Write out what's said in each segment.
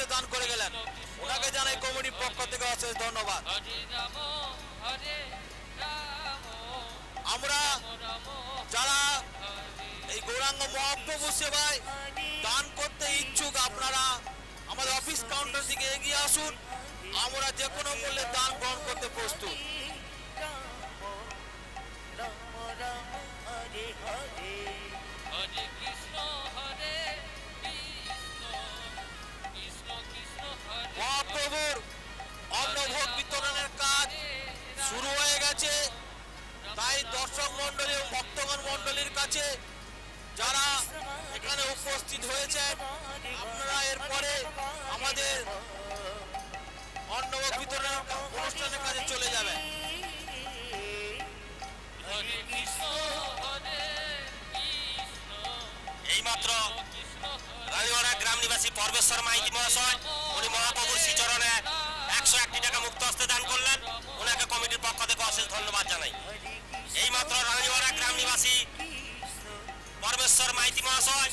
হস্তে দান করে গেলেন। ওনাকে জানাই কমিটির পক্ষ থেকে অশেষ ধন্যবাদ। আমরা যারা এই গৌরাঙ্গ মহাপ্রভু সেবায় দান করতে ইচ্ছুক আপনারা আমাদের অফিস কাউন্টার দিকে এগিয়ে আসুন। আমরা যে কোনো মূল্যে দান গ্রহণ করতে প্রস্তুত। হরে। হরে মহাপ্রভুর অন্নভোগ বিতরণের কাজ শুরু হয়ে গেছে। তাই দর্শক মন্ডলী ও ভক্তগণ মন্ডলীর কাছে যারা এখানে উপস্থিত হয়েছেন, আপনারা এরপরে আমাদের অন্নভোগ বিতরণের অনুষ্ঠানের কাজে চলে কৃষ্ণ এইমাত্র কৃষ্ণ রানীওয়াড়া গ্রাম নিবাসী পরমেশ্বর মাইতি মহাশয় উনি মহাপ্রভুর শ্রীচরণে একশো একটি টাকা মুক্ত হস্তে দান করলেন। ওনাকে কমিটির পক্ষ থেকে অশেষ ধন্যবাদ জানাই। এইমাত্র রানীওয়াড়া গ্রাম নিবাসী পরমেশ্বর মাইতি মহাশয়,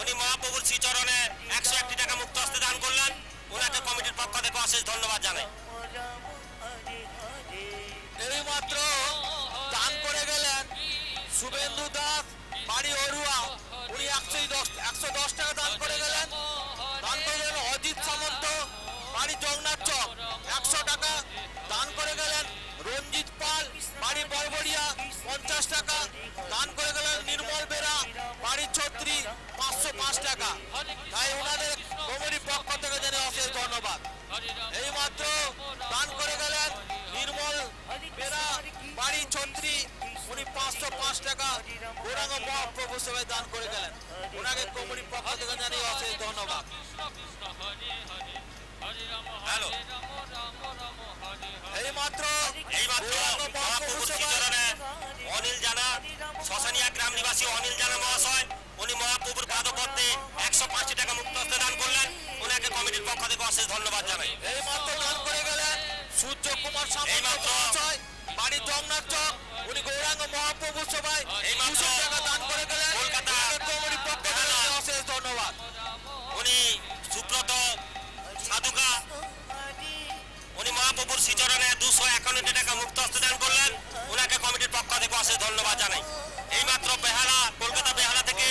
উনি মহাপ্রভুর শ্রীচরণে একশো একটি টাকা মুক্ত হস্তে দান করলেন। ওনাকে কমিটির পক্ষ থেকে অশেষ ধন্যবাদ জানাই। দান করে গেলেন শুভেন্দু দাস, বাড়ি অরুয়া। উনি একশো দশ একশো দশ টাকা দান করে গেলেন। বাড়ি জগন্নাথ চক। একশো টাকা দান করে গেলেন রঞ্জিত পাল, বাড়ি বরবরিয়া পঞ্চাশ টাকা দান করে গেলেন নির্মল বেরা, বাড়ি ছত্রি, পাঁচশো পাঁচ টাকা। তাই ওনাদের কমিটির পক্ষ থেকে জেনে অশেষ ধন্যবাদ। এই মাত্র দান করে গেলেন নির্মল বেরা, বাড়ি ছত্রি, উনি পাঁচশো পাঁচ টাকা গৌরাঙ্গ মহাপ্রভু সেবায় দান করে গেলেন। ওনাকে কমিটির পক্ষ থেকে জানিয়ে অশেষ ধন্যবাদ। হ্যালো। এইমাত্র মহাপ্রভুর অনিল জানা শ্মশানিয়া গ্রাম নিবাসী অনিল জানা মহাশয়। উনি মহাপ্রভুর পাদপদ্মে একশো পাঁচটি টাকা মুক্ত দান করলেন। ওনাকে কমিটির পক্ষ থেকে অশেষ ধন্যবাদ জানাই। এই দান করে গেলেন সূর্য কুমার এইমাত্র। বাড়ি জগন্নাথ চক উনি গৌরাঙ্গ মহাপ্রভু সভায় এইমাত্র। মহাপ্রভুর শ্রীচরণে দুশো একান্নটি টাকা মুক্ত হস্তদান করলেন। ওনাকে কমিটির পক্ষ থেকে অশেষ ধন্যবাদ জানাই। এইমাত্র বেহালা, কলকাতা বেহালা থেকে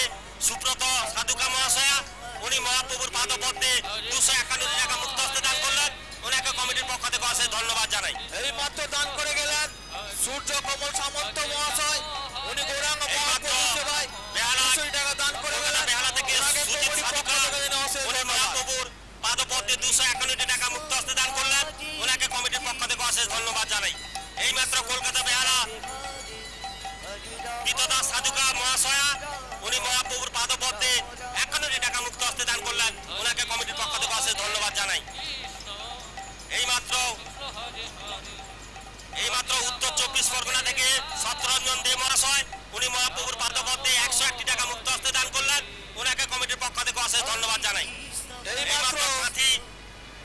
সুব্রত সাধুকা মহাশয়া, উনি মহাপ্রভুর পাদপদ্মে দুশো একান্নটি টাকা মুক্ত হস্তদান করলেন। ওনাকে কমিটির পক্ষ থেকে অশেষ ধন্যবাদ জানাই। এইমাত্র দান করে গেলেন সূর্য কমল সামন্ত মহাশয়। পাদপদ্মে দুশো একান্নটি টাকা মুক্ত হস্তে দান করলেন, ওনাকে কমিটির পক্ষ থেকে অশেষ ধন্যবাদ জানাই। এইমাত্র কলকাতা বেহালা পিতদাস সাধুকা মহাশয়া, উনি মহাপ্রভুর পাদপদ্মে একান্নটি টাকা মুক্ত হস্তে দান করলেন, ওনাকে কমিটির পক্ষ থেকে অশেষ ধন্যবাদ জানাই। এইমাত্র এইমাত্র উত্তর চব্বিশ পরগনা থেকে সত্যরঞ্জন দে মহাশয়, উনি মহাপ্রভুর পাদপদ্মে একশো একটি টাকা মুক্ত হস্তে দান করলেন, ওনাকে কমিটির পক্ষ থেকে অশেষ ধন্যবাদ জানাই।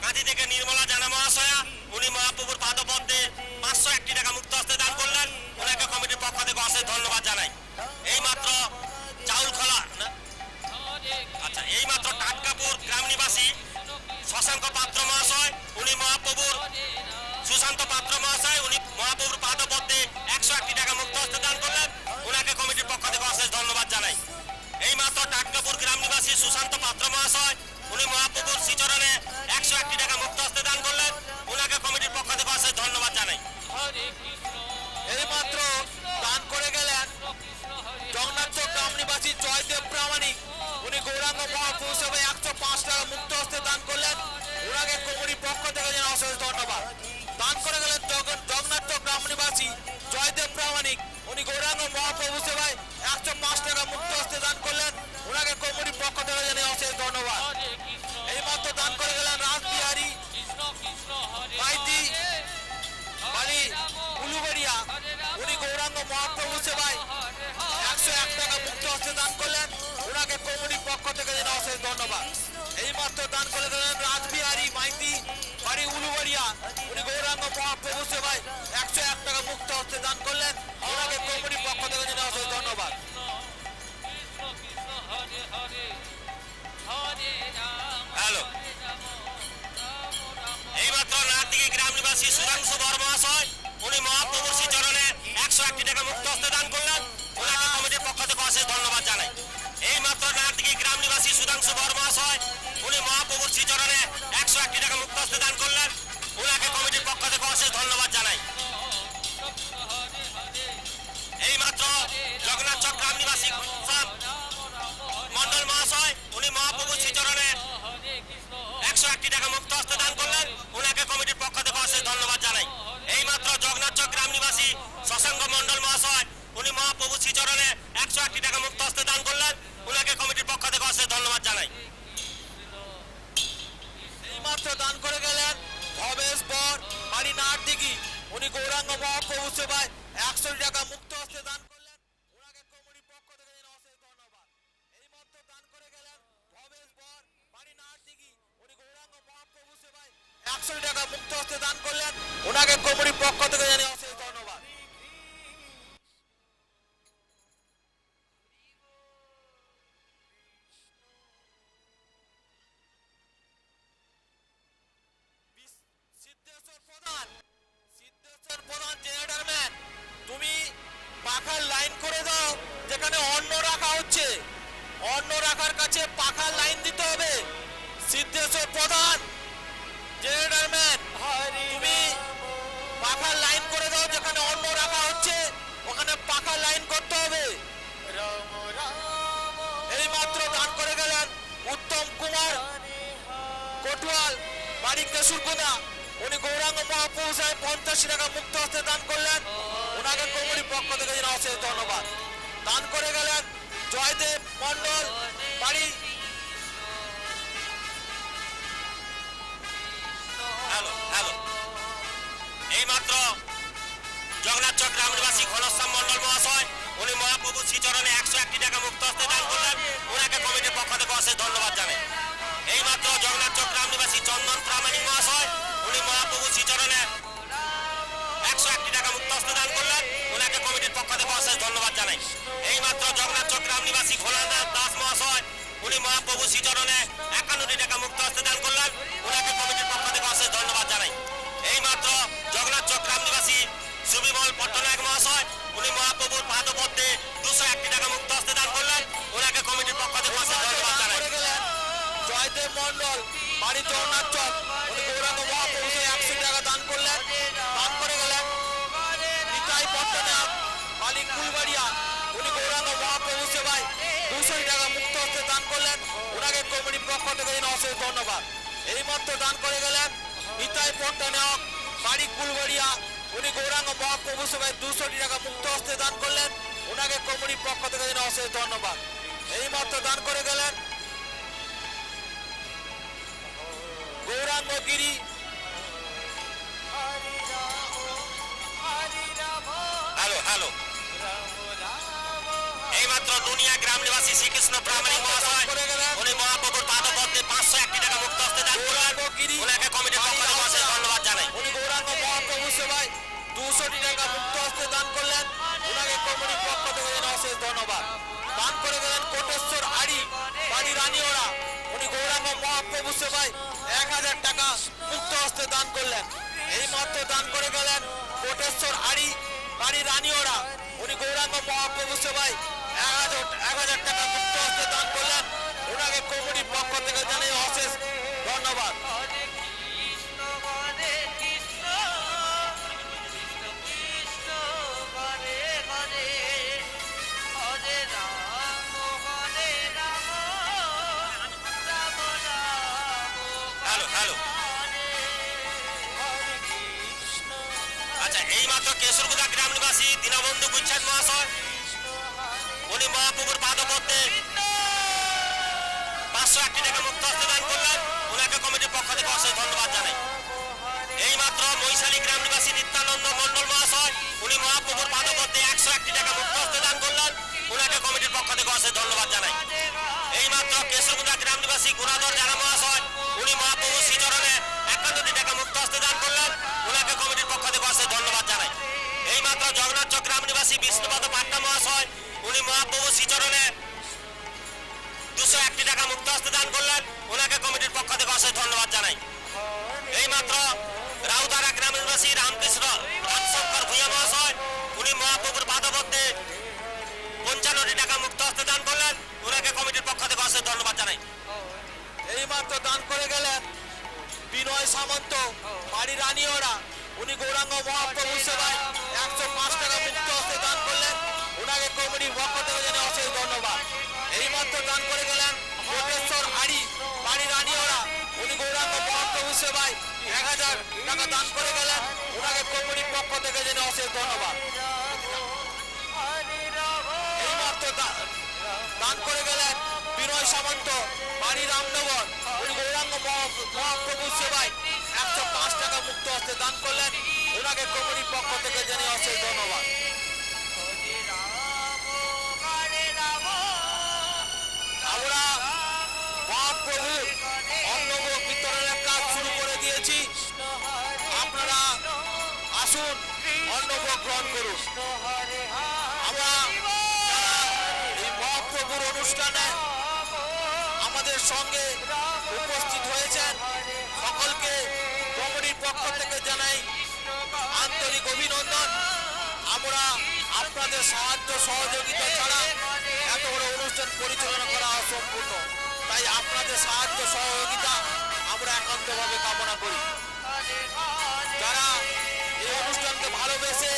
কাঁথি থেকে নির্মলা জানা মহাশয়া, উনি মহাপ্রভুর পাদপদ্মে পাঁচশো একটি টাকা মুক্ত হস্তে দান করলেন। ওনাকে কমিটির পক্ষ থেকে অশেষ ধন্যবাদ জানাই। খোলা, না? আচ্ছা এইমাত্র টাটকাপুর গ্রাম নিবাসী পাত্র মহাশয়, উনি মহাপ্রভুর সুশান্ত পাত্র মহাশয়, উনি মহাপ্রভুর পাদপদ্মে একশো একটি টাকা মুক্ত হস্তে দান করলেন। ওনাকে কমিটির পক্ষ থেকে অশেষ ধন্যবাদ জানাই। এইমাত্র টাটকাপুর গ্রাম নিবাসী সুশান্ত পাত্র মহাশয় উনি মহাপ্রভুর শ্রীচরণে একশো একটি টাকা মুক্ত হস্তে দান করলেন। ওনাকে কমিটির পক্ষ থেকে অশেষ ধন্যবাদ জানাই। হরে কৃষ্ণ এই মাত্র দান করে গেলেন জগন্নাথ চক গ্রাম নিবাসী জয়দেব প্রামাণিক। উনি গৌরাঙ্গ মহাপ্রভু সেবায় একশো পাঁচ টাকা মুক্ত হস্তে দান করলেন। ওনাকে কমিটির পক্ষ থেকে যেন অশেষ ধন্যবাদ। দান করে গেলেন জগন- জগন্নাথ চক গ্রাম নিবাসী জয়দেব প্রামাণিক। উনি গৌরাঙ্গ মহাপ্রভু সেবায় একশো পাঁচ টাকা মুক্ত হস্তে দান করলেন। ওনাকে কমিটির পক্ষ থেকে যেন অশেষ ধন্যবাদ। জন্য মহাপ্রভু সেবায় একশো এক টাকা মুক্ত হচ্ছে দান করলেন। ওনাকে কমিটির পক্ষ থেকে যেন অশেষ ধন্যবাদ। এই মাত্র দান করে দিলেন রাজবিহারী মাইতি বাড়ি উলুবাড়িয়া। উনি গৌরাঙ্গ মহাপ্রভু সেবায় একশো এক টাকা মুক্ত হচ্ছে দান করলেন। ওনাকে কমিটির পক্ষ থেকে যেন অশেষ ধন্যবাদ। হ্যালো। এইমাত্র নাতিকে গ্রাম নিবাসী সুধাংশু বর্মাশয় উনি মহাপ্রভু শ্রী চরণে রাম একটি টাকা মুক্ত হস্তে দান করলেন ওনাকে কমিটির পক্ষ থেকে অশেষ ধন্যবাদ জানাই। এই মাত্র নাটদিঘি গ্রাম নিবাসী সুধাংশু বর্মাশয় উনি মহাপ্রভুর শ্রীচরণে একশো একটি টাকা মুক্ত হস্তে দান করলেন। ওনাকে কমিটির পক্ষ থেকে অশেষ ধন্যবাদ জানাই। এই মাত্র জগন্নাথ চক গ্রাম নিবাসী মন্ডল মহাশয়, উনি মহাপ্রভুর শ্রীচরণে একশো একটি টাকা মুক্ত হস্তে দান করলেন। ওনাকে কমিটির পক্ষ থেকে অশেষ ধন্যবাদ জানাই। এই মাত্র জগন্নাথ চক গ্রাম নিবাসী শশাঙ্ক মন্ডল মহাশয়, উনি মহাপ্রভু শ্রীচরণে একশো একটি টাকা মুক্ত হস্তে দান করলেন। উনাকে কমিটির পক্ষ থেকে অশেষ ধন্যবাদ জানাই। এইমাত্র দান করে গেলেন ভবেশ বর, বাড়ি নাটদিঘি উনি গৌরাঙ্গ মহাপ্রভু সেবায় একশো টাকা মুক্ত হস্তে দান একশো টাকা মুক্ত হস্তে দান করলেন। ওনাকে কমিটির পক্ষ থেকে জানাই কটুয়াল বাড়ি কেশুরকুদা উনি গৌরাঙ্গ মহাপ্রভু পঞ্চাশি টাকা মুক্ত হস্তে দান করলেন। ওনাকে কোমরির পক্ষ থেকে যেন অশেষ ধন্যবাদ। দান করে গেলেন জয়দেব মন্ডল বাড়ি হ্যালো হ্যালো। এই জগন্নাথ চক ঘনশ্যাম মন্ডল মহাশয়, উনি মহাপ্রভু শ্রীচরণে একশো একটি টাকা মুক্ত হস্তে দান করলেন। ওনাকে কমিটির পক্ষ থেকে অশেষ ধন্যবাদ জানাই। এই মাত্র জগন্নাথ চক গ্রাম নিবাসী চন্দন প্রামাণিক মহাশয়, উনি মহাপ্রভু শ্রীচরণে একশো একটি টাকা মুক্ত দান করলেন। ওনাকে কমিটির পক্ষ থেকে অশেষ ধন্যবাদ জানাই। এই মাত্র জগন্নাথ চক গ্রাম নিবাসী ভোলানাথ দাস মহাশয়, উনি মহাপ্রভু শ্রীচরণে একান্নটি টাকা মুক্ত দান করলেন। ওনাকে কমিটির পক্ষ থেকে অশেষ ধন্যবাদ জানাই। এই মাত্র জগন্নাথ চক গ্রাম নিবাসী সুবিমল পট্টনায়ক মহাশয়, উনি মহাপ্রভুর পাদপদ্মে মন্ডল বাড়ি জগন্নাথ গৌরাঙ্গ মহাপ্রভু সাহেব একশো টাকা দান করলেন, দান করে গেলেন। নিতাই পট্টনাথ বালি কুলবাড়িয়া উনি গৌরাঙ্গ মহাপ্রভু সেবায় দুশো টাকা মুক্ত হস্তে দান করলেন। ওনাকে কমিটির পক্ষ থেকে অশেষ ধন্যবাদ। এই মাত্র দান করে গেলেন নিতাই পট্টনায়ক, বাড়ি কুলবাড়িয়া উনি গৌরাঙ্গ মহাপ্রভু সেবায় দুশো টাকা মুক্ত হস্তে দান করলেন। ওনাকে কমিটির পক্ষ থেকে অশেষ ধন্যবাদ। এই মাত্র দান করে গেলেন গিরি হ্যালো হ্যালো। এই মাত্র দুনিয়া গ্রাম নিবাসী শ্রীকৃষ্ণ প্রামাণিক মহাশয় উনি মহাপ্রভুর পাদপদ্মে পাঁচশো একটি টাকা মুক্ত হস্তে দান করলেন ওনাকে কমিটির পক্ষ থেকে অশেষ ধন্যবাদ জানাই। উনি গৌরাঙ্গ মহাপ্রভু সেবায় দুশোটি টাকা মুক্ত হস্তে দান করলেন। ওনাকে কমিটির পক্ষ থেকে অশেষ ধন্যবাদ। দান করে গেলেন কোটেশ্বর আড়ি বাড়ি রানীওড়া উনি মহাপ্রভু এক হাজার টাকা মুক্ত হস্তে দান করলেন। এই মাত্র দান করে গেলেন কোটেশ্বর আড়ি বাড়ি রানীওড়া উনি গৌরাঙ্গ মহাপ্রভু সেবায় এক হাজার এক হাজার টাকা মুক্ত হস্তে দান করলেন। ওনাকে কমিটির পক্ষ থেকে জানিয়ে অশেষ পাঁচশো টাকা মুক্ত করলেন। কমিটির পক্ষ থেকে অশেষ ধন্যবাদ জানাই। এই মাত্র মৈশালী গ্রাম নিবাসী নিত্যানন্দ মন্ডল মহাশয়, উনি মহাপ্রভুর পাদপদ্মে একশো একটি টাকা মুক্ত দান করলেন। ওনাকে কমিটির পক্ষ থেকে অশেষ ধন্যবাদ জানাই। এই মাত্র কেশরগুদা গ্রাম নিবাসী গুণাধর জানা নিবাসী বিষ্ণুপদ পাট্টা মহাশয়। উনি মহাপ্রভু শ্রীচরণে দুশো একটি টাকা মুক্ত হস্তে দান করলেন। ওনাকে কমিটির পক্ষ থেকে অশেষ ধন্যবাদ জানাই। এই মাত্র রাউতারা গ্রাম নিবাসী রামকৃষ্ণ রাজশঙ্কর ভূঁইয়া মহাশয়, উনি মহাপ্রভুর পাদপদ্মে পঞ্চান্নটি টাকা মুক্ত হস্তে দান করলেন। ওনাকে কমিটির পক্ষ থেকে অশেষ ধন্যবাদ জানাই। এইমাত্র দান করে গেলেন বিনয় সামন্ত বাড়ি রানীওরা। উনি গৌরাঙ্গ মহাপ্রভু সেবায় একশো পাঁচ টাকা মুক্ত হস্তে দান করলেন। ওনাকে কমিটির পক্ষ থেকে জানি অশেষ ধন্যবাদ। এইমাত্র দান করে গেলেন কোটেশ্বর হাড়ি বাড়ি রানীওরা। উনি গৌরাঙ্গ মহাপ্রভু সেবায় এক হাজার টাকা দান করে গেলেন। ওনাকে কমিটির পক্ষ থেকে জানি অশেষ ধন্যবাদ। এইমাত্র দান করে গেলেন বিনয় সামন্ত বাড়ি রামনগর। উনি গৌরাঙ্গ মহা- মহাপ্রভুর সেবায় একশো পাঁচ টাকা মুক্ত হস্তে দান করলেন। ওনাকে কমিটির পক্ষ থেকে জানিয়ে অশেষ ধন্যবাদ। আমরা বিতরণের কাজ শুরু করে দিয়েছি। আপনারা আসুন গ্রহণ আমরা অনুষ্ঠানে আমাদের সঙ্গে উপস্থিত হয়েছেন আন্তরিক অভিনন্দন। আমরা আপনাদের সাহায্য, সহযোগিতা ছাড়া এত বড় অনুষ্ঠান পরিচালনা করা অসম্পূর্ণ। তাই আপনাদের সাহায্য, সহযোগিতা আমরা একান্তভাবে কামনা করি। যারা এই অনুষ্ঠানকে ভালোবেসে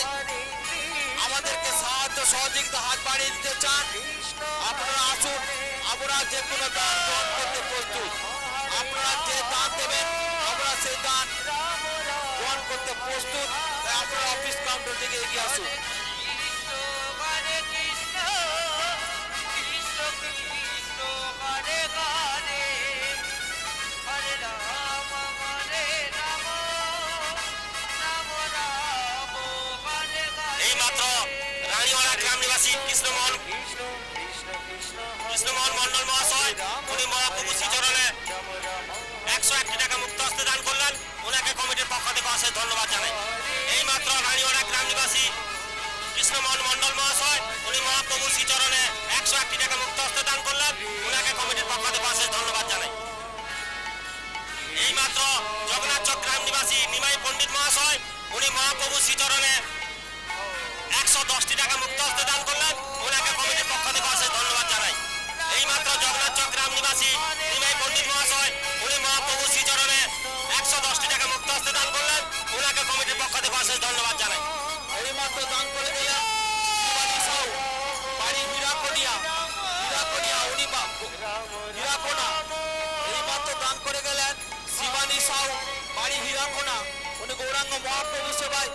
আমাদেরকে সাহায্য, সহযোগিতা হাত বাড়িয়ে দিতে চান, আপনারা আসুন। আমরা যে কোনো দান করতে প্রস্তুত। আপনারা যে দান দেবেন, আমরা সেই দান করতে প্রস্তুত। আপনারা অফিস কাউন্টার থেকে এগিয়ে আসুন কৃষ্ণমোহন কৃষ্ণমোহন মন্ডল মহাশয় উনি মহাপ্রভু শ্রীচরণে। একশো একটি টাকা মুক্ত হস্তে দান করলেন। ওনাকে কমিটির পক্ষ থেকে অশেষ ধন্যবাদ জানাই। এইমাত্র রানীওয়ালা গ্রাম নিবাসী কৃষ্ণমোহন মন্ডল মহাশয়, উনি মহাপ্রভু শ্রীচরণে একশো একটি টাকা মুক্ত হস্তে দান করলেন। ওনাকে কমিটির পক্ষ থেকে অশেষ ধন্যবাদ জানাই। এইমাত্র জগন্নাথ চক গ্রাম নিবাসী নিমাই পণ্ডিত মহাশয়, উনি মহাপ্রভু শ্রীচরণে একশো দশটি টাকা মুক্ত হস্তে দান করলেন। ওনাকে কমিটির পক্ষ থেকে অশেষ ধন্যবাদ জানাই। এইমাত্র জগন্নাথ চক গ্রাম নিবাসী নিমাই পণ্ডিত মহাশয় দান করে সাউ, বাড়ি হীরাকনিয়া হীরাকনিয়া উনি হীরাকোনা। এইমাত্র দান করে গেলেন শিবানী সাউ, বাড়ি হীরাকোনা। উনি গৌরাঙ্গ মহাপ্রভু সেবায়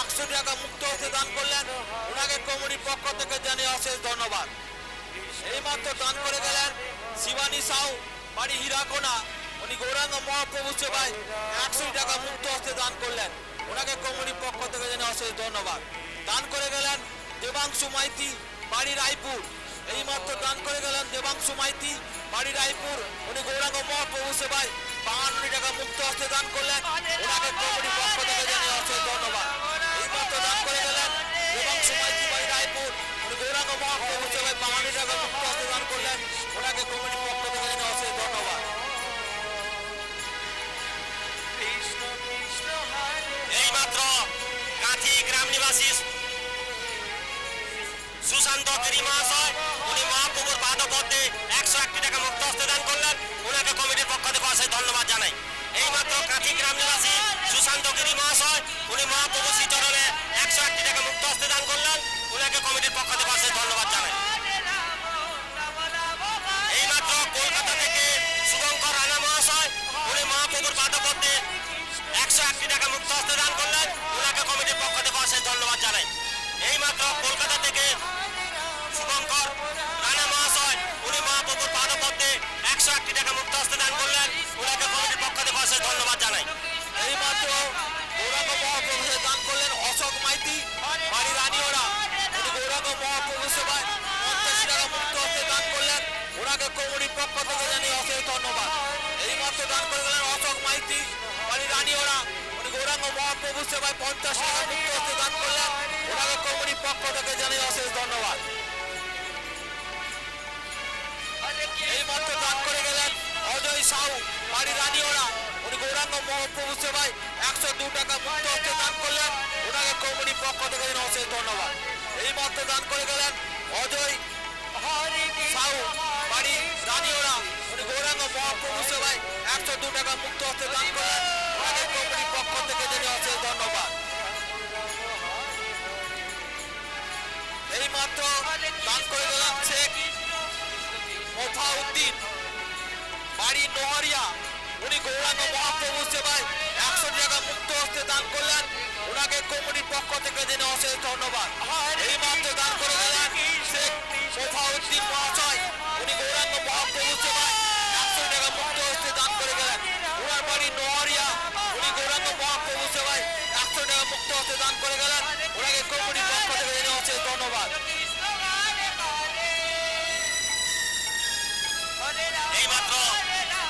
একশো টাকা মুক্ত হতে দান করলেন। ওনাকে কমিটির পক্ষ থেকে জানিয়ে অশেষ ধন্যবাদ। এইমাত্র দান করে গেলেন শিবানী সাউ, বাড়ি হীরাকোনা। উনি গৌরাঙ্গ মহাপ্রভু সেবায় একশো টাকা মুক্ত হস্তে দান করলেন। ওনাকে কমিটির পক্ষ থেকে জানিয়ে অশেষ ধন্যবাদ। দান করে গেলেন দেবাংশু মাইতি, বাড়ি রায়পুর। এই মাত্র দান করে গেলেন দেবাংশু মাইতি, বাড়ি রায়পুর। উনি গৌরাঙ্গ মহাপ্রভু সেবায় বাহান্ন টাকা মুক্ত হস্তে দান করলেন। ওনাকে সুশান্ত গিরি মহাশয় উনি মহাপ্রভুর একশো একটি টাকা মুক্ত করলেন। ওনাকে কমিটির পক্ষ থেকে অশেষ ধন্যবাদ জানাই। এইমাত্র কাঁথি গ্রাম নিবাসী সুশান্ত গিরি মহাশয় উনি মহাপ্রভু শ্রীচরণে একশো একটি টাকা মুক্ত করলেন। ওনাকে কমিটির পক্ষ থেকে অশেষ ধন্যবাদ জানাই। এইমাত্র কলকাতা থেকে শুভঙ্কর রানা মহাশয় উনি মহাপ্রভুর পাদপদ্মে একশো একটি টাকা মুক্ত হস্তে করলেন। ওনাকে কমিটির পক্ষ থেকে অশেষ ধন্যবাদ জানাই। এইমাত্র কলকাতা থেকে শুভঙ্কর। রানা মহাশয়, উনি মহাপ্রভুর পাদপদ্মে একশো একটি টাকা মুক্ত হস্তে দান করলেন। ওনাকে কমিটির পক্ষ থেকে অশেষ ধন্যবাদ জানাই। এইমাত্র গৌরাঙ্গ মহাপ্রভু দান করলেন অশোক মাইতি বাড়ি রানীওরা। উনি গৌরাঙ্গ মহাপ্রভু সেবায় পঞ্চাশ টাকা মুক্ত হতে দান করলেন। ওনাকে কমিটির পক্ষ থেকে জানিয়ে অশেষ ধন্যবাদ। এইমাত্র দান করে গেলেন অশোক মাইতি বাড়ি রানীওরা। উনি গৌরাঙ্গ মহাপ্রভু সেবায় পঞ্চাশ টাকা মুক্ত হতে দান করলেন। ওনাকে কমিটির পক্ষ থেকে জানিয়ে অশেষ ধন্যবাদ। এইমাত্র দান করে গেলেন অজয় সাউ বাড়ি রানীওরা উনি গৌরাঙ্গ মহাপ্রভু সেবায় একশো দু টাকা মুক্ত হস্তে দান করলেন। ওনাকে কমিটির পক্ষ থেকে অশেষ ধন্যবাদ। এই মাত্র দান করে গেলেন অজয় সাউ বাড়ি রানিওরা উনি গৌরাঙ্গ মহাপ্রভু সেবায় একশো দু টাকা মুক্ত হস্তে দান করলেন। ওনাকে কমিটির পক্ষ থেকে জানিয়ে অশেষ ধন্যবাদ। এই মাত্র দান করে গেলাম শেখ মোফাউদ্দিন বাড়ি নোহারিয়া। উনি গৌরাঙ্গ মহাপ্রভু সেবায় একশো টাকা মুক্ত হস্তে দান করলেন। ওনাকে কমিটির পক্ষ থেকে জেনে অশেষ ধন্যবাদ। এই মাত্র দান করে গেলেন শেখ মোফাউদ্দিন মহাশয়। উনি গৌরাঙ্গ মহাপ্রভু সেবায় একশো টাকা মুক্ত হস্তে দান করে গেলেন। ওনার বাড়ি নোহারিয়া। উনি গৌরাঙ্গ মহাপ্রভু সেবায় একশো টাকা মুক্ত হস্তে দান করে গেলেন। ওনাকে কমিটির পক্ষ থেকে জেনে অশেষ ধন্যবাদ।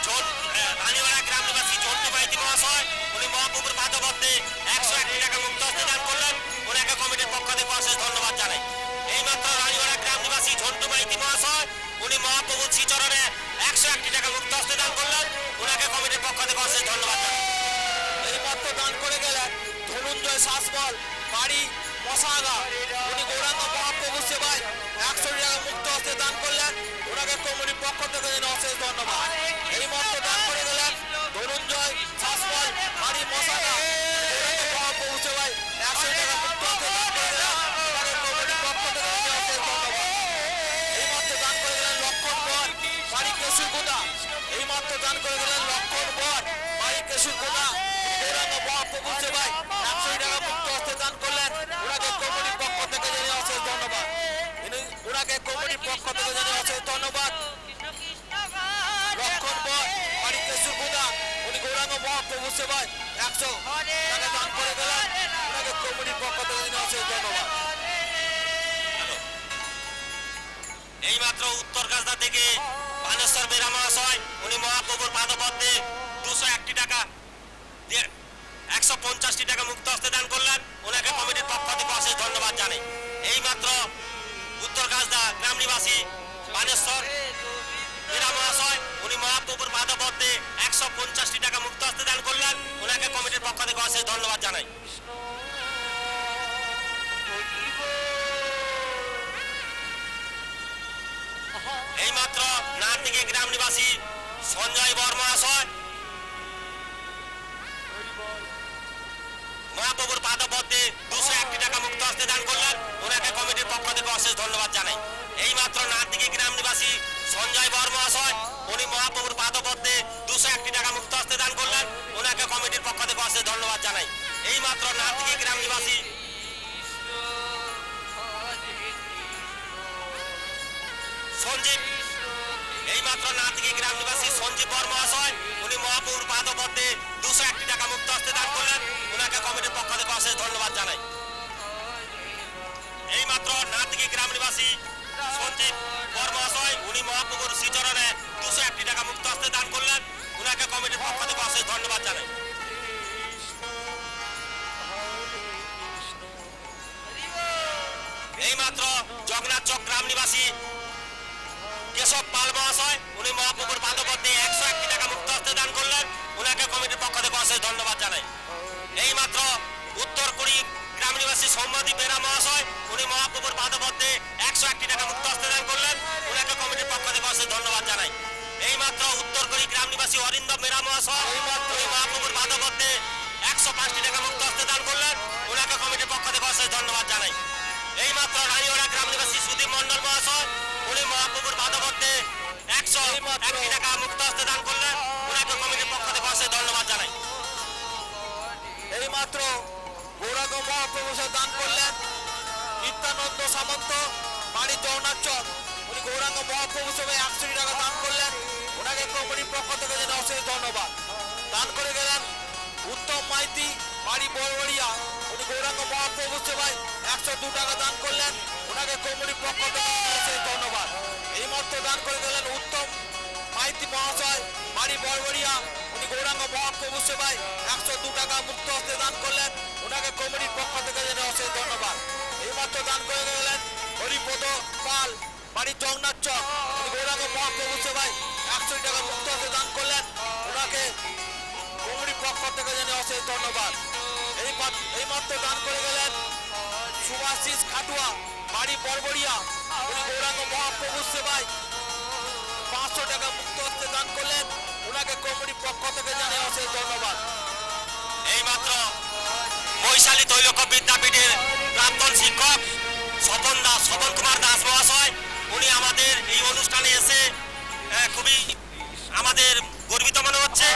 রানীবাড়া গ্রাম নিবাসী ঝন্টু মাইতি মহাশয় উনি মহাপ্রভুর পাদপদ্মে একশো একটি টাকা মুক্ত দান করলেন। ওনাকে কমিটির পক্ষ থেকে অশেষ ধন্যবাদ জানাই। এইমাত্র রানীবাড়া গ্রাম নিবাসী ঝন্টু মাইতি মহাশয় উনি মহাপ্রভুর শ্রীচরণে একশো একটি টাকা মুক্ত দান করলেন। ওনাকে কমিটির পক্ষ থেকে অশেষ ধন্যবাদ জানাই। এই দান করে গেলেন ধনঞ্জয় শাসমল বাড়ি মশাগা উনি গৌরাঙ্গ মহাপ্রভু সেবায় একশো টাকা মুক্ত হস্তে দান করলেন, ওনাকে কমিটির পক্ষ থেকে জানাই অশেষ ধন্যবাদ। এই মাত্র দান করে গেলেন ধনঞ্জয় শাসমল বাড়ি মশাগা মহাপ্রভু সেবায় একশো টাকা মুক্ত হস্তে দান করে গেলেন এই লক্ষণ বর বাড়ি কেশুরকোদা এই মাত্র দান করে গেলেন লক্ষণ বর বাড়ি কেশুরকোদা গৌরাঙ্গ মহাপ্রভু সেবায় একশো টাকা কমিটির পক্ষ থেকে জানিয়ে অশেষ ধন্যবাদ। লক্ষণ বর বাড়ি কেশুরকোদা উনি গৌরাঙ্গ মহাপ্রভু সেবায় একশো টাকা দান করে গেলেন ওনাকে কমিটির পক্ষ থেকে জানিয়ে ধন্যবাদ। এইমাত্র উত্তর কাজদা থেকে বানেশ্বর বেরা মহাশয় উনি মহাপ্রভুর পাদপদ্মে দুশো একটি টাকা একশো পঞ্চাশটি টাকা মুক্ত হস্তে দান করলেন। ওনাকে কমিটির পক্ষ থেকে অশেষ ধন্যবাদ জানাই। এইমাত্র উত্তর কাজদা, গ্রাম নিবাসী, বানেশ্বর বেরা মহাশয়, উনি মহাপ্রভুর পাদপদ্মে একশো পঞ্চাশটি টাকা মুক্ত হস্তে দান করলেন। ওনাকে কমিটির পক্ষ থেকে অশেষ ধন্যবাদ জানাই। এইমাত্র নারদিকে গ্রাম নিবাসী সঞ্জয় বর মহাশয় মহাপ্রভুর পাদপদ্মে দুশো একটি টাকা মুক্ত হস্তে দান করলেন। ওনাকে কমিটির পক্ষ থেকে অশেষ ধন্যবাদ জানাই। এইমাত্র নারদিকে গ্রাম নিবাসী সঞ্জয় বর মহাশয় উনি মহাপ্রভুর পাদপদ্মে দুশো একটি টাকা মুক্ত হস্তে দান করলেন। ওনাকে কমিটির পক্ষ থেকে অশেষ ধন্যবাদ জানাই। এইমাত্র নারদিকে গ্রাম নিবাসী সঞ্জীব এইমাত্র নাতিকে গ্রাম নিবাসী সঞ্জীব বর মহাশয় উনি মহাপুর পাদপদ্মে দুশো একটি টাকা মুক্ত হস্তে দান করলেন। ওনাকে কমিটির পক্ষ থেকে অশেষ ধন্যবাদ জানাই। এইমাত্র নাতিকে গ্রাম নিবাসী সঞ্জীব বর মহাশয় উনি মহাপুকুর শ্রীচরণে দুশো একটি টাকা মুক্ত হস্তে দান করলেন। ওনাকে কমিটির পক্ষ থেকে অশেষ ধন্যবাদ জানাই। এইমাত্র জগন্নাথ চক গ্রাম নিবাসী কেশব পাল মহাশয় উনি মহাপুকুর পাদপদ্মে একশো একটি টাকা মুক্ত হস্তে দান করলেন। ওনাকে কমিটির পক্ষ থেকে অশেষ ধন্যবাদ জানাই। এইমাত্র উত্তর কুড়ি গ্রাম নিবাসী সৌম্যদী বেরা মহাশয় উনি মহাপুকুর পাদপদ্মে একশো একটি টাকা মুক্ত হস্তে দান করলেন। ওনাকে কমিটির পক্ষ থেকে অশেষ ধন্যবাদ জানাই। এইমাত্র উত্তর কুড়ি গ্রাম নিবাসী অরিন্দম মেরা মহাশয় উনি মহাপুকুর পাদপদ্মে একশো পাঁচটি টাকা মুক্ত হস্তে দান করলেন। ওনাকে কমিটির পক্ষ থেকে অশেষ ধন্যবাদ জানাই। এইমাত্র রানীওড়া গ্রাম নিবাসী সুদীপ মন্ডল মহাশয় উনি মহাপ্রভুর বাদবর্তে একশো একটি টাকা মুক্ত দান করলেন। ওনাকে কমিটির পক্ষ থেকে অশেষ ধন্যবাদ জানাই। এই মাত্র গৌরাঙ্গ মহাপ্রভু দান করলেন নিত্যানন্দ সামন্ত, বাড়ি জগন্নাথ উনি গৌরাঙ্গ মহাপ্রভু সবে একশো টাকা দান করলেন। ওনাকে কোম্পানির পক্ষ থেকে যেন ধন্যবাদ। দান করে গেলেন উত্তম মাইতি, বাড়ি বড়বড়িয়া। উনি গৌরাঙ্গ মহাপ্রভু সেবায় একশো দু টাকা দান করলেন। ওনাকে কোম্পানির পক্ষ থেকে ধন্যবাদ। এই মাত্র দান করে গেলেন উত্তম মাইতি মহাশয়, বাড়ি বড়বড়িয়া উনি গৌরাঙ্গ মহাপ্রভু সেবায় একশো দু টাকা মুক্ত হস্তে দান করলেন। ওনাকে কমিটির পক্ষ থেকে জেনে অশেষ ধন্যবাদ। এই এইমাত্র দান করে গেলেন হরিপদ পাল, বাড়ি জগন্নাথ চক। উনি গৌরাঙ্গ মহাপ্রভু সেবায় একশো টাকা মুক্ত হস্তে দান করলেন। ওনাকে কমিটির পক্ষ থেকে জানি অশেষ ধন্যবাদ। এই এই মাত্র দান করে গেলেন সুভাষিস খাটুয়া, বাড়ি বরবরিয়া উনি গৌরাঙ্গ মহাপ্রভু সেবায় পাঁচশো টাকা মুক্ত হস্তে দান করলেন। ওনাকে কমিটির পক্ষ থেকে জানিয়ে অশেষ ধন্যবাদ। এইমাত্র বৈশালী তৈলক বিদ্যাপীঠের প্রাক্তন শিক্ষক স্বপন দাস, স্বপন কুমার দাস মহাশয়, উনি আমাদের এই অনুষ্ঠানে এসে খুবই আমাদের গর্বিত মনে হচ্ছে।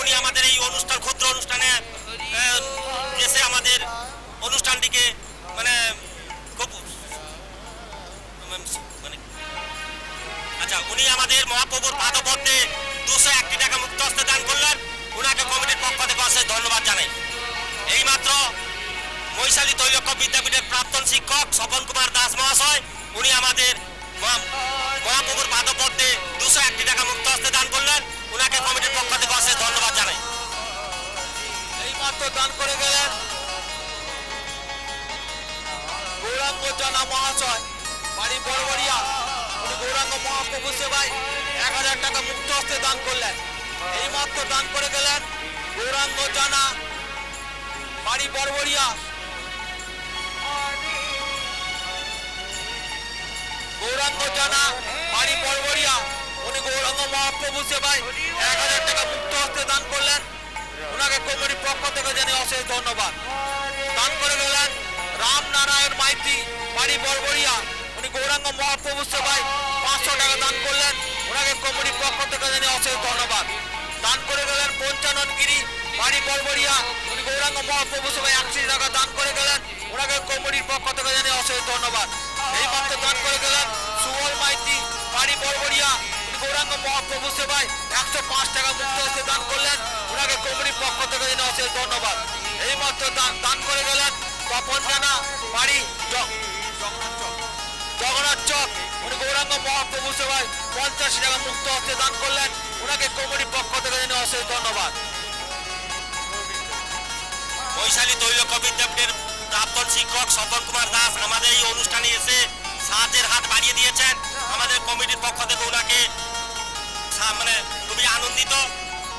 উনি আমাদের এই অনুষ্ঠান, ক্ষুদ্র অনুষ্ঠানে এসে আমাদের অনুষ্ঠানটিকে মানে খুব মানে আচ্ছা উনি আমাদের মহাপ্রভুর পাদপদ্মে দুশো একটি টাকা মুক্ত হস্তে দান করলেন। ওনাকে কমিটির পক্ষ থেকে অশেষ ধন্যবাদ জানাই। এইমাত্র বৈশালী তৈলক্য বিদ্যাপীঠের প্রাক্তন শিক্ষক স্বপন কুমার দাস মহাশয়, উনি আমাদের মহা- মহাপ্রভুর পাদপদ্মে দুশো একটি টাকা মুক্ত হস্তে দান করলেন। ওনাকে কমিটির পক্ষ থেকে অশেষ ধন্যবাদ জানাই। এই মাত্র দান করে গেলেন। গৌরাঙ্গ জানা মহাশয়। বাড়ি বড়বড়িয়া। উনি গৌরাঙ্গ মহাপ্রভু সেবায় এক হাজার টাকা মুক্ত হস্তে দান করলেন। এই মাত্র দান করে গেলেন গৌরাঙ্গ জানা। বাড়ি বড়বড়িয়া। গৌরাঙ্গ জানা, বাড়ি বড়বড়িয়া। উনি গৌরাঙ্গ মহাপ্রভু সেবায় এক হাজার টাকা মুক্ত হস্তে দান করলেন। ওনাকে কমিটির পক্ষ থেকে জানি অশেষ ধন্যবাদ। দান করে গেলেন রামনারায়ণ মাইতি, বাড়ি বরবরিয়া উনি গৌরাঙ্গ মহাপ্রভু সেবায় পাঁচশো টাকা দান করলেন। ওনাকে কমিটির পক্ষ থেকে জানি অশেষ ধন্যবাদ। দান করে গেলেন পঞ্চানন গিরি বাড়ি বরবরিয়া উনি গৌরাঙ্গ মহাপ্রভু সেবায় একশো টাকা দান করে গেলেন। ওনাকে কমিটির পক্ষ থেকে জানি অশেষ ধন্যবাদ। এই মাত্র দান করে গেলেন সুবল মাইতি, বাড়ি বরবরিয়া উনি গৌরাঙ্গ মহাপ্রভু সেবায় একশো পাঁচ টাকা মুক্ত হস্তে দান করলেন। ওনাকে কমিটির পক্ষ থেকে জানি অশেষ ধন্যবাদ। এই মাত্র দান দান করে গেলেন তপন জানা বাড়ি জগন্নাথ চক। উনি গৌরাঙ্গ মহাপ্রভু সেবায় পঞ্চাশি টাকা মুক্ত হস্তে দান করলেন। ওনাকে কমিটির পক্ষ থেকে জানি অশেষ ধন্যবাদ। বৈশালী তৈলক্য বিদ্যাপীঠের প্রাক্তন শিক্ষক স্বপন কুমার দাস আমাদের এই অনুষ্ঠানে এসে সাহায্যের হাত বাড়িয়ে দিয়েছেন। আমাদের কমিটির পক্ষ থেকে ওনাকে মানে খুবই আনন্দিত।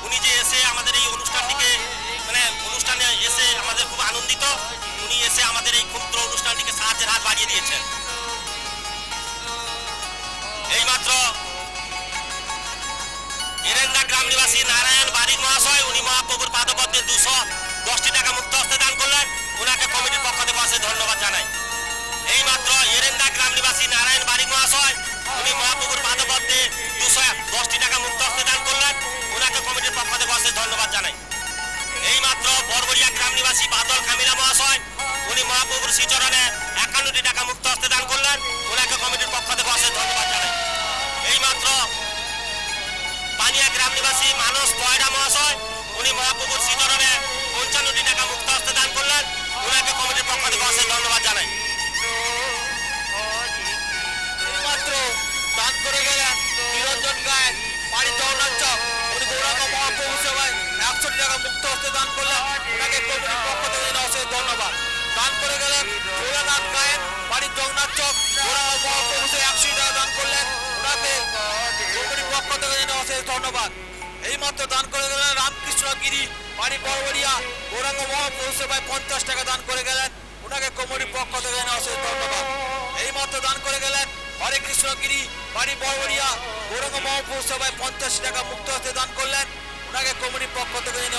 উনি যে এসে আমাদের এই অনুষ্ঠানটিকে বাড়িয়ে দিয়েছেন। এইমাত্র এরেন্দা গ্রাম নিবাসী নারায়ণ বারিক মহাশয়, উনি মহাপ্রভুর পাদপদ্মে দুশো দশটি টাকা মুক্ত হস্তে দান করলেন। ওনাকে কমিটির পক্ষ থেকে অশেষ ধন্যবাদ জানাই। এইমাত্র এরেন্দা গ্রাম নিবাসী নারায়ণ বারিক মহাশয়, উনি মহাপ্রভুর পাদপদ্মে দুশো দশটি টাকা মুক্ত হস্তে দান করলেন। ওনাকে কমিটির পক্ষ থেকে অশেষ ধন্যবাদ জানাই। এইমাত্র বরবরিয়া গ্রাম নিবাসী বাদল কামিলা মহাশয়, উনি মহাপ্রভুর শ্রীচরণে একান্নটি টাকা মুক্ত হস্তে দান করলেন। ওনাকে কমিটির পক্ষ থেকে অশেষ ধন্যবাদ জানাই। এইমাত্র পানিয়া গ্রাম নিবাসী মানস পয়রা মহাশয়, উনি মহাপ্রভুর টাকা মুক্ত হস্তে দান করলেন, ওনাকে কমিটির পক্ষ থেকে জানাই অশেষ ধন্যবাদ। দান করে গেলেন ভোলানাথ গায়েন বাড়ি জগন্নাথ চক। গৌরাঙ্গ মহাপ্রভু সে একশো টাকা দান করলেন। ওনাকে কমিটির পক্ষ থেকে জানাই অশেষ ধন্যবাদ। এই মাত্র দান করে গেলেন রামকৃষ্ণ গিরি, বাড়ি বড়বড়িয়া গৌরাঙ্গ মহাপ্রভু সেবায় পঞ্চাশ টাকা দান করে গেলেন। ওনাকে কমিটির পক্ষ থেকে যেন অশেষ ধন্যবাদ। এই মাত্র দান করে গেলেন হরে কৃষ্ণ গিরি, বাড়ি বড়বড়িয়া গৌরঙ্গ মহাপুর সভায় পঞ্চাশ টাকা মুক্ত হতে দান করলেন। ওনাকে কোম্পানির পক্ষ থেকে